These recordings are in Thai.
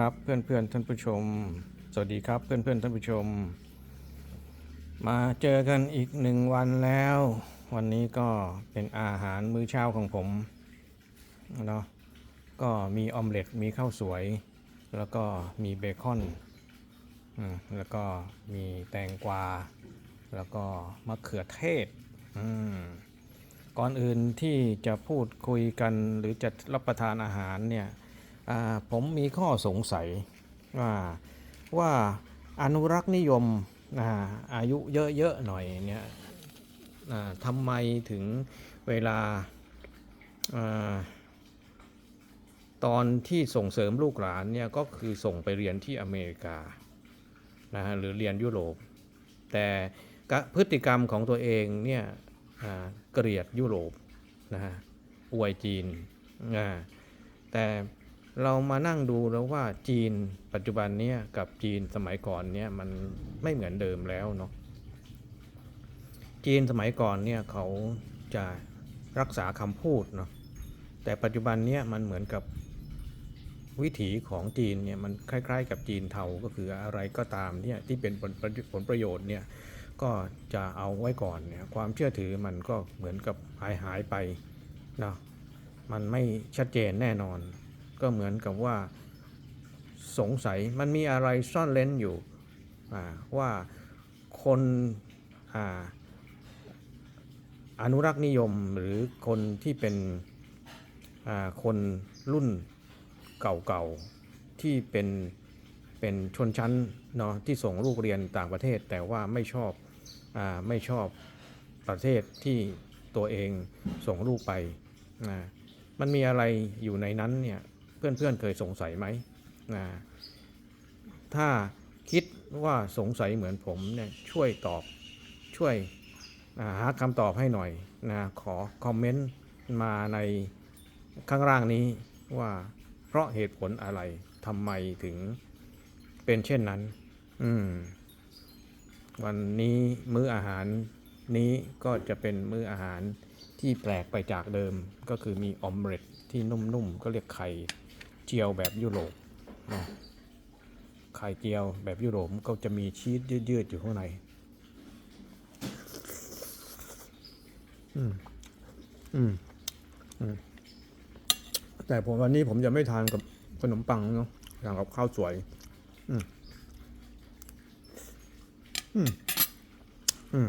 ครับเพื่อนเพื่อนท่านผู้ชม สวัสดีครับเพื่อนเพื่อนท่านผู้ชม มาเจอกันอีกหนึ่งวันแล้ว วันนี้ก็เป็นอาหารมื้อเช้าของผมเนาะก็มีออมเล็ตมีข้าวสวย แล้วก็มีเบคอนแล้วก็มีแตงกวา แล้วก็มะเขือเทศก่อนอื่นที่จะพูดคุยกันหรือจะรับประทานอาหารเนี่ย ผมมีข้อสงสัยว่าอนุรักษ์นิยมอายุเยอะๆหน่อยเนี่ยทำไมถึงเวลาอตอนที่ส่งเสริมลูกหลานเนี่ยก็คือส่งไปเรียนที่อเมริกานะฮะหรือเรียนยุโรป แต่พฤติกรรมของตัวเองเนี่ยเกลียดยุโรปนะฮะอวยจีนอ่าแต่ เรามานั่งดูแล้วว่าจีนปัจจุบันเนี้ยกับจีนสมัยก่อนเนี่ยมันไม่เหมือนเดิมแล้วเนาะจีนสมัยก่อนเนี่ยเขาจะรักษาคำพูดเนาะแต่ปัจจุบันเนี้ยมันเหมือนกับวิถีของจีนเนี่ยมันคล้าย ๆ กับจีนเทาก็คืออะไรก็ตามเนี่ยที่เป็นผลประผลประโยชน์เนี่ยก็จะเอาไว้ก่อนเนี่ยความเชื่อถือมันก็เหมือนกับหายหายไปเนาะมันไม่ชัดเจนแน่นอน ก็เหมือนกับว่าสงสัยมันมีอะไรซ่อนเล้นอยู่ว่าคนออนุรักษ์นิยมหรือคนที่เป็นคนรุ่นเก่าๆที่เป็นเป็นชนชั้นเนาะที่ส่งลูกเรียนต่างประเทศ แต่ว่าไม่ชอบอไม่ชอบประเทศที่ตัวเองส่งลูกไปนะมันมีอะไรอยู่ในนั้นเนี่ย เพื่อนๆเคยสงสัยไหมนะถ้าคิดว่าสงสัยเหมือนผมเนี่ยช่วยตอบช่วยหาคำตอบให้หน่อยนะขอคอมเมนต์มาในข้างล่างนี้ว่าเพราะเหตุผลอะไรทำไมถึงเป็นเช่นนั้น อืม วันนี้มื้ออาหารนี้ก็จะเป็นมื้ออาหารที่แปลกไปจากเดิมก็คือมีออมเล็ตที่นุ่มๆ ก็เรียกไข่ จียวแบบยุโรปนะไข่เจียวแบบยุโรปก็จะมีชีสยืดๆอยู่ข้างในอืมอืมอืมแต่ผมวันนี้ผมจะไม่ทานกับขนมปังเนาะอย่างกับข้าวสวย อืมอืมอืม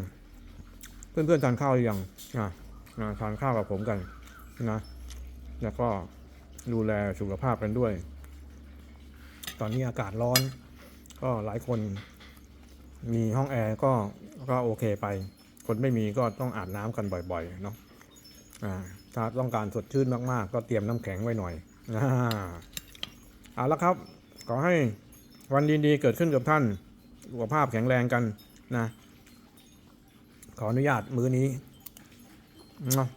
เพื่อนๆทานข้าวหรือยังอะอะทานข้าวกับผมกันนะ แล้วก็ ดูแลสุขภาพกันด้วย ตอนนี้อากาศร้อน ก็หลายคนมีห้องแอร์ก็ก็โอเคไป คนไม่มีก็ต้องอาบน้ำกันบ่อยๆเนาะอ่าถ้าต้องการสดชื่นมากๆ ก็เตรียมน้ำแข็งไว้หน่อยอ่าเอาละครับ ขอให้วันดีๆ เกิดขึ้นกับท่าน สุขภาพแข็งแรงกันนะ ขออนุญาตมื้อนี้เนาะ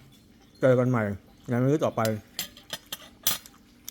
เจอกันใหม่ในมื้อต่อไป